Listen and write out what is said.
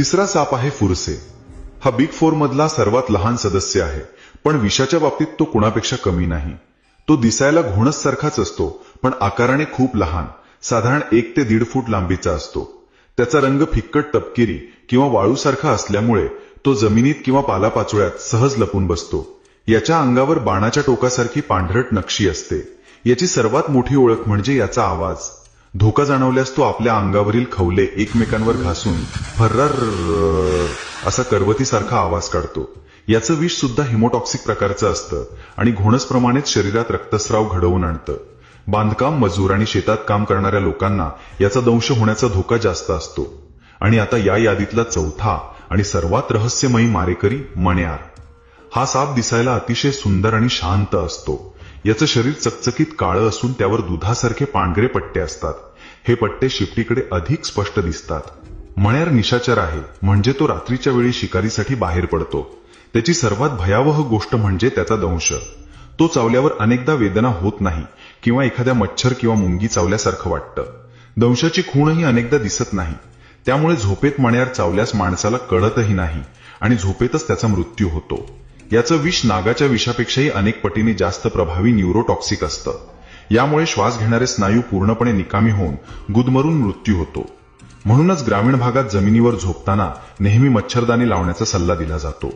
तिसरा साप आहे फुरसे. हा बिग फोर मधला सर्वात लहान सदस्य आहे पण विषाच्या बाबतीत तो कुणापेक्षा कमी नाही. तो दिसायला घोणस सारखाच असतो पण आकाराने खूप लहान साधारण एक ते दीड फूट लांबीचा असतो. त्याचा रंग फिक्कट तपकिरी किंवा वाळूसारखा असल्यामुळे तो जमिनीत किंवा पालापाचोळ्यात सहज लपून बसतो. याच्या अंगावर बाणाच्या टोकासारखी पांढरट नक्षी असते. याची सर्वात मोठी ओळख म्हणजे याचा आवाज. धोका जाणवल्यास तो आपल्या अंगावरील खवले एकमेकांवर घासून फर्रार असा करवतीसारखा आवाज काढतो. याचं विष सुद्धा हिमोटॉक्सिक प्रकारचं असतं आणि घोणसप्रमाणेच शरीरात रक्तस्राव घडवून आणतं. बांधकाम मजूर आणि शेतात काम करणाऱ्या लोकांना याचा दंश होण्याचा धोका जास्त असतो. आणि आता या यादीतला चौथा आणि सर्वात रहस्यमयी मारेकरी मण्यार. हा साप दिसायला अतिशय सुंदर आणि शांत असतो. याचं शरीर चकचकीत काळं असून त्यावर दुधासारखे पांढरे पट्टे असतात. हे पट्टे शिपटीकडे अधिक स्पष्ट दिसतात. मण्यार निशाचर आहे म्हणजे तो रात्रीच्या वेळी शिकारीसाठी बाहेर पडतो. त्याची सर्वात भयावह गोष्ट म्हणजे त्याचा दंश. तो चावल्यावर अनेकदा वेदना होत नाही किंवा एखाद्या मच्छर किंवा मुंगी चावल्यासारखं वाटतं. दंशाची खूणही अनेकदा दिसत नाही. त्यामुळे झोपेत मण्यार चावल्यास माणसाला कळतही नाही आणि झोपेतच त्याचा मृत्यू होतो. याचं विष नागाच्या विषापेक्षाही अनेक पटीने जास्त प्रभावी न्यूरोटॉक्सिक असतं. यामुळे श्वास घेणारे स्नायू पूर्णपणे निकामी होऊन गुदमरून मृत्यू होतो. म्हणूनच ग्रामीण भागात जमिनीवर झोपताना नेहमी मच्छरदाणी लावण्याचा सल्ला दिला जातो.